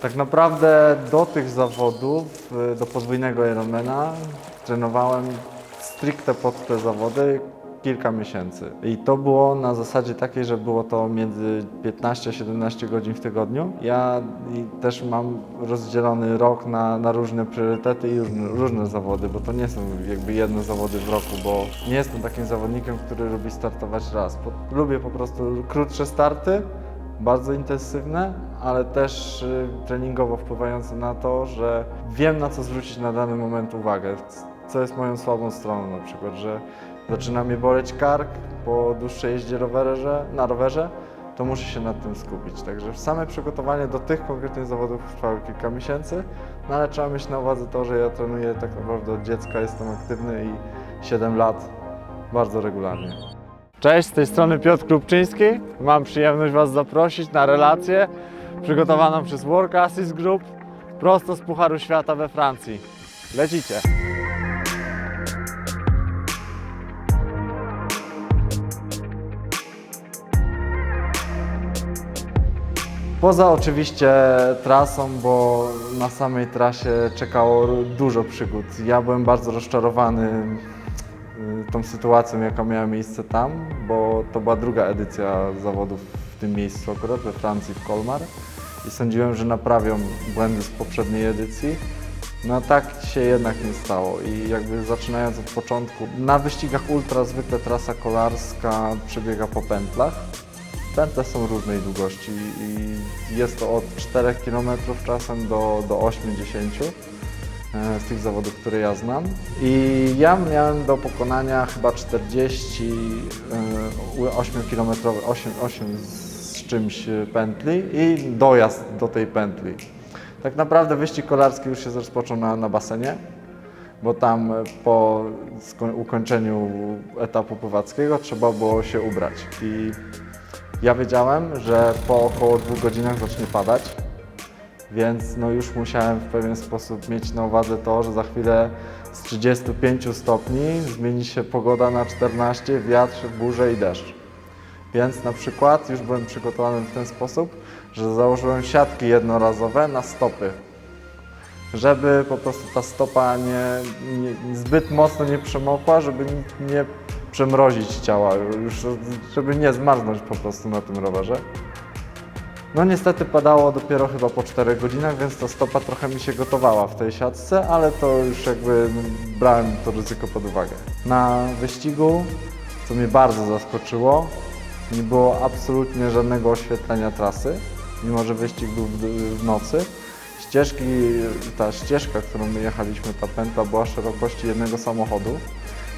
Tak naprawdę do tych zawodów, y, do podwójnego Ironmana trenowałem stricte pod te zawody kilka miesięcy. I to było na zasadzie takiej, że było to między 15 a 17 godzin w tygodniu. Ja też mam rozdzielony rok na, na różne priorytety i różne, różne zawody, bo to nie są jakby jedne zawody w roku, bo nie jestem takim zawodnikiem, który lubi startować raz. Lubię po prostu krótsze starty, bardzo intensywne, ale też y, treningowo wpływające na to, że wiem na co zwrócić na dany moment uwagę, co jest moją słabą stroną na przykład, że zaczyna mnie boleć kark po dłuższej jeździe rowerze, na rowerze, to muszę się nad tym skupić. Także same przygotowanie do tych konkretnych zawodów trwało kilka miesięcy, no ale trzeba mieć na uwadze to, że ja trenuję tak naprawdę od dziecka, jestem aktywny i 7 lat bardzo regularnie. Cześć, z tej strony Piotr Klubczyński. Mam przyjemność Was zaprosić na relację przygotowaną przez Work Assist Group prosto z Pucharu Świata we Francji. Lecicie! Poza oczywiście trasą, bo na samej trasie czekało dużo przygód. Ja byłem bardzo rozczarowany y, tą sytuacją, jaka miała miejsce tam, bo to była druga edycja zawodów tym miejscu akurat, we Francji, w Colmar. I sądziłem, że naprawią błędy z poprzedniej edycji. No tak się jednak nie stało i jakby zaczynając od początku, na wyścigach ultra zwykle trasa kolarska przebiega po pętlach. Pętle są różnej długości i jest to od 4 km czasem do, do 8-10 e, z tych zawodów, które ja znam. I ja miałem do pokonania chyba 48 km, 8, 8 z czymś pętli i dojazd do tej pętli. Tak naprawdę wyścig kolarski już się rozpoczął na, na basenie, bo tam e, po ukończeniu etapu pływackiego trzeba było się ubrać. I ja wiedziałem, że po około dwóch godzinach zacznie padać, więc no już musiałem w pewien sposób mieć na uwadze to, że za chwilę z 35 stopni zmieni się pogoda na 14, wiatr, burze i deszcz. Więc na przykład już byłem przygotowany w ten sposób, że założyłem siatki jednorazowe na stopy, żeby po prostu ta stopa nie, nie, zbyt mocno nie przemokła, żeby nie przemrozić ciała, już, żeby nie zmarznąć po prostu na tym rowerze. No niestety padało dopiero chyba po 4 godzinach, więc ta stopa trochę mi się gotowała w tej siatce, ale to już jakby brałem to ryzyko pod uwagę. Na wyścigu, co mnie bardzo zaskoczyło, nie było absolutnie żadnego oświetlenia trasy, mimo że wyścig był w, nocy. Ścieżki, ta ścieżka, którą my jechaliśmy, ta była szerokości jednego samochodu.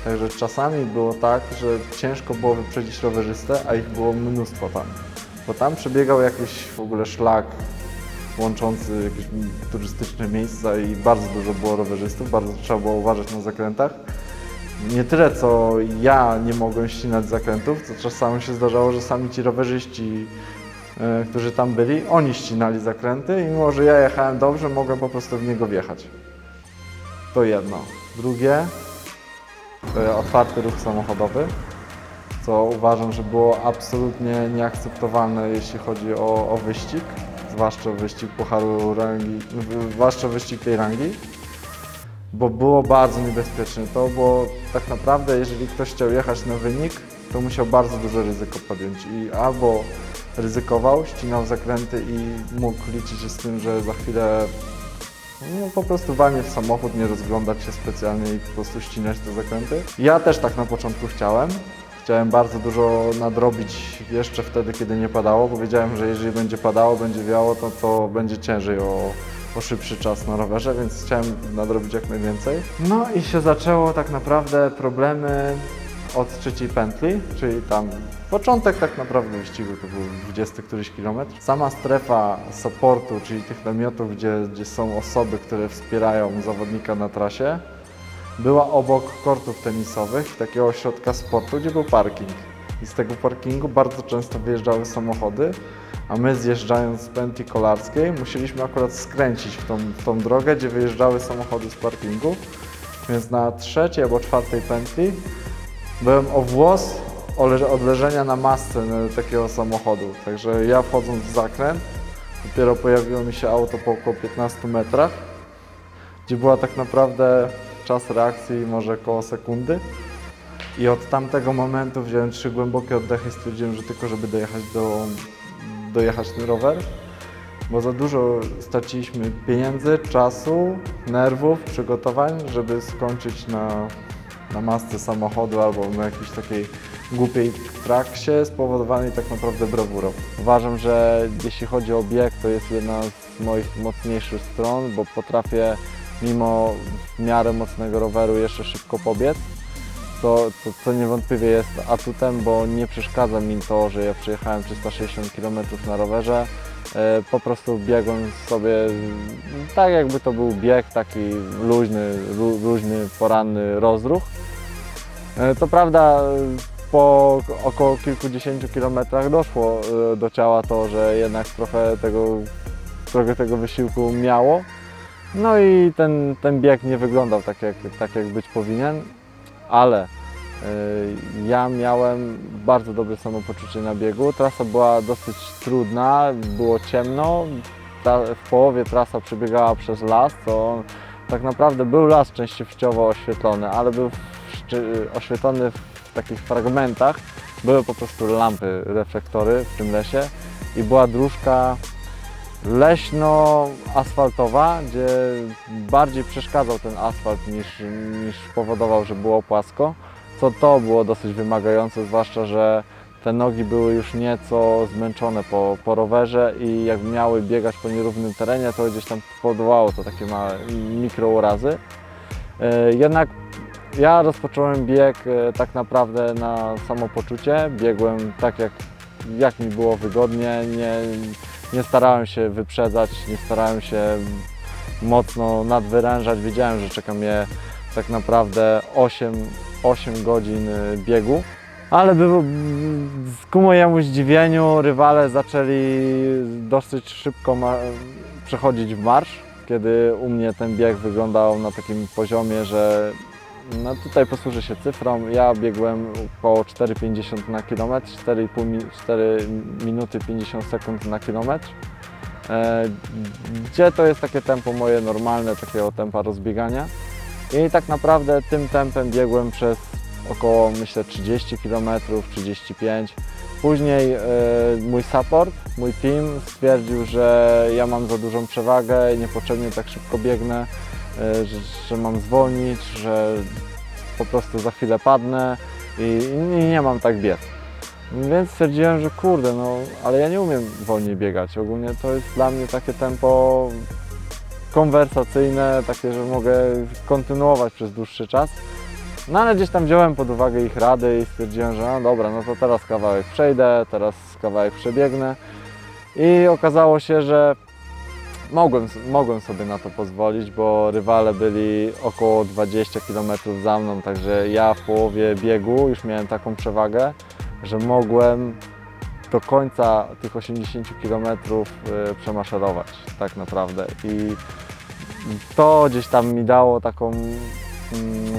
Także czasami było tak, że ciężko było wyprzedzić rowerzystę, a ich było mnóstwo tam. Bo tam przebiegał jakiś w ogóle szlak łączący jakieś turystyczne miejsca i bardzo dużo było rowerzystów, bardzo trzeba było uważać na zakrętach. Nie tyle co ja nie mogłem ścinać zakrętów, to czasami się zdarzało, że sami ci rowerzyści, e, którzy tam byli, oni ścinali zakręty i mimo, że ja jechałem dobrze, mogłem po prostu w niego wjechać. To jedno. Drugie, otwarty ruch samochodowy, co uważam, że było absolutnie nieakceptowalne, jeśli chodzi o, o wyścig, zwłaszcza wyścig Pucharu rangi, zwłaszcza wyścig tej rangi, bo było bardzo niebezpieczne. To było tak naprawdę, jeżeli ktoś chciał jechać na wynik, to musiał bardzo duże ryzyko podjąć i albo ryzykował, ścinał zakręty i mógł liczyć się z tym, że za chwilę no, po prostu walnie w samochód, nie rozglądać się specjalnie i po prostu ścinać te zakręty. Ja też tak na początku chciałem. Chciałem bardzo dużo nadrobić jeszcze wtedy, kiedy nie padało, bo wiedziałem, że jeżeli będzie padało, będzie wiało, to, to będzie ciężej o, o szybszy czas na rowerze, więc chciałem nadrobić jak najwięcej. No i się zaczęło tak naprawdę problemy od trzeciej pętli, czyli tam początek tak naprawdę wyścigu to był 20 któryś kilometr. Sama strefa supportu, czyli tych namiotów, gdzie, gdzie są osoby, które wspierają zawodnika na trasie, była obok kortów tenisowych, takiego ośrodka sportu, gdzie był parking. I z tego parkingu bardzo często wyjeżdżały samochody, a my zjeżdżając z pętli kolarskiej musieliśmy akurat skręcić w tą, w tą drogę, gdzie wyjeżdżały samochody z parkingu. Więc na trzeciej albo czwartej pętli byłem o włos od leżenia na masce e, takiego samochodu. Także ja wchodząc w zakręt, Dopiero pojawiło mi się auto po około 15 metrach, gdzie była tak naprawdę czas reakcji może około sekundy. I od tamtego momentu wziąłem trzy głębokie oddechy i stwierdziłem, że tylko żeby dojechać do, dojechać ten rower, bo za dużo straciliśmy pieniędzy, czasu, nerwów, przygotowań, żeby skończyć na, na masce samochodu albo na jakiejś takiej głupiej traksie spowodowanej tak naprawdę brawurą. Uważam, że jeśli chodzi o bieg, to jest jedna z moich mocniejszych stron, bo potrafię mimo w miarę mocnego roweru jeszcze szybko pobiec. To, to, co niewątpliwie jest atutem, bo nie przeszkadza mi to, że ja przejechałem 360 km na rowerze. E, Po prostu biegłem sobie tak jakby to był bieg, taki luźny, lu- luźny poranny rozruch. E, To prawda, po około kilkudziesięciu kilometrach doszło e, do ciała to, że jednak trochę tego, trochę tego wysiłku miało. No i ten, ten bieg nie wyglądał tak jak, tak, jak być powinien, ale y, ja miałem bardzo dobre samopoczucie na biegu. Trasa była dosyć trudna, było ciemno. W połowie trasa przebiegała przez las, to tak naprawdę był las częściowo oświetlony, ale był oświetlony w takich fragmentach. Były po prostu lampy, reflektory w tym lesie i była dróżka leśno-asfaltowa, gdzie bardziej przeszkadzał ten asfalt niż, niż powodował, że było płasko. Co to było dosyć wymagające, zwłaszcza, że te nogi były już nieco zmęczone po, po rowerze i jak miały biegać po nierównym terenie, to gdzieś tam powodowało to takie małe mikrourazy. E, Jednak ja rozpocząłem bieg e, tak naprawdę na samopoczucie. Biegłem tak jak, jak mi było wygodnie. Nie, nie starałem się wyprzedzać, nie starałem się mocno nadwyrężać. Wiedziałem, że czeka mnie tak naprawdę 8, 8 godzin y, biegu. Ale był, ku mojemu zdziwieniu rywale zaczęli dosyć szybko przechodzić w marsz, kiedy u mnie ten bieg wyglądał na takim poziomie, że no tutaj posłużę się cyfrą. Ja biegłem około 4,50 na kilometr, 4,5 mi- 4 minuty 50 sekund na kilometr. E, Gdzie to jest takie tempo moje normalne, takiego tempa rozbiegania. I tak naprawdę tym tempem biegłem przez około myślę 30 km, 35 Później e, mój support, mój team stwierdził, że ja mam za dużą przewagę, niepotrzebnie tak szybko biegnę, że, że mam zwolnić, że po prostu za chwilę padnę i, i nie mam tak biec. Więc stwierdziłem, że kurde, no ale ja nie umiem wolniej biegać. Ogólnie to jest dla mnie takie tempo konwersacyjne, takie, że mogę kontynuować przez dłuższy czas. No ale gdzieś tam wziąłem pod uwagę ich rady i stwierdziłem, że no dobra, no to teraz kawałek przejdę, teraz kawałek przebiegnę. I okazało się, że mogłem, mogłem sobie na to pozwolić, bo rywale byli około 20 km za mną, także ja w połowie biegu już miałem taką przewagę, że mogłem do końca tych 80 km przemaszerować tak naprawdę. I to gdzieś tam mi dało taką,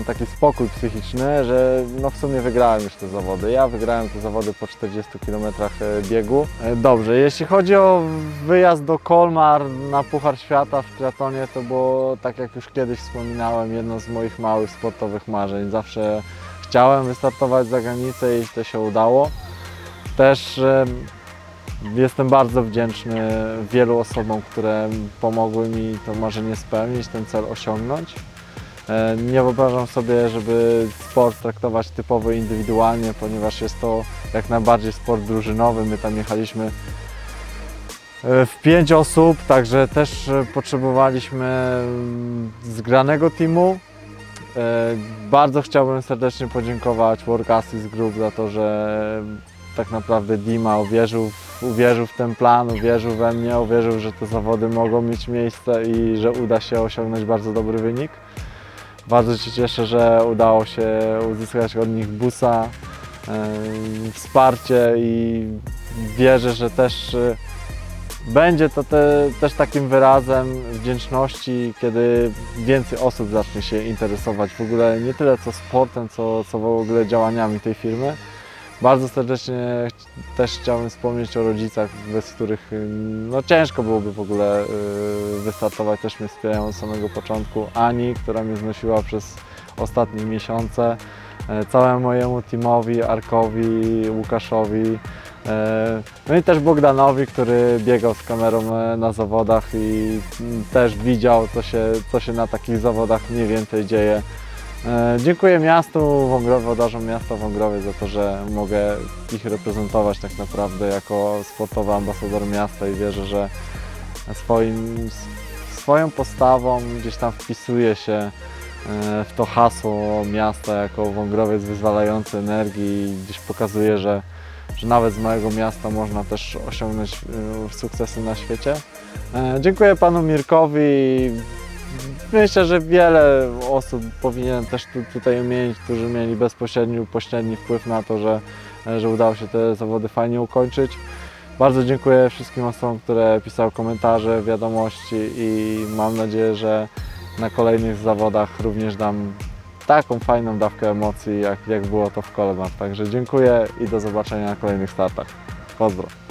taki spokój psychiczny, że no w sumie wygrałem już te zawody. Ja wygrałem te zawody po 40 km biegu. E, Dobrze, jeśli chodzi o wyjazd do Kolmar na Puchar Świata w triatlonie, to było, tak jak już kiedyś wspominałem, jedno z moich małych sportowych marzeń. Zawsze chciałem wystartować za granicę i to się udało. Też em, Jestem bardzo wdzięczny wielu osobom, które pomogły mi to marzenie spełnić, ten cel osiągnąć. E, Nie wyobrażam sobie, żeby sport traktować typowo indywidualnie, ponieważ jest to jak najbardziej sport drużynowy. My tam jechaliśmy e, w pięć osób, także też e, potrzebowaliśmy mm, zgranego teamu. Bardzo chciałbym serdecznie podziękować Work Assist Group za to, że tak naprawdę Dima uwierzył, uwierzył w ten plan, uwierzył we mnie, uwierzył, że te zawody mogą mieć miejsce i że uda się osiągnąć bardzo dobry wynik. Bardzo się cieszę, że udało się uzyskać od nich busa, e, wsparcie i wierzę, że też e, będzie to te, też takim wyrazem wdzięczności, kiedy więcej osób zacznie się interesować w ogóle nie tyle co sportem, co, co w ogóle działaniami tej firmy Bardzo serdecznie też chciałbym wspomnieć o rodzicach, bez których y, no, ciężko byłoby w ogóle y, wystartować. Też mnie wspierają od samego początku. Ani, która mnie znosiła przez ostatnie miesiące. E, Całemu mojemu teamowi, Arkowi, Łukaszowi. e, No i też Bogdanowi, który biegał z kamerą e, na zawodach i mm, też widział, co się, co się na takich zawodach mniej więcej dzieje. E, Dziękuję miastu Wągrowie, wodarzom miasta Wągrowie za to, że mogę ich reprezentować tak naprawdę jako sportowy ambasador miasta i wierzę, że swoim, swoją postawą gdzieś tam wpisuję się e, w to hasło miasta jako Wągrowiec wyzwalający energii i gdzieś pokazuje, że, że nawet z małego miasta można też osiągnąć e, sukcesy na świecie. Dziękuję panu Mirkowi. Myślę, że wiele osób powinien też tu, tutaj wymienić, którzy mieli bezpośredni lub pośredni wpływ na to, że, że udało się te zawody fajnie ukończyć. Bardzo dziękuję wszystkim osobom, które pisały komentarze, wiadomości i mam nadzieję, że na kolejnych zawodach również dam taką fajną dawkę emocji, jak, jak było to w Kolmar. Także dziękuję i do zobaczenia na kolejnych startach. Pozdro.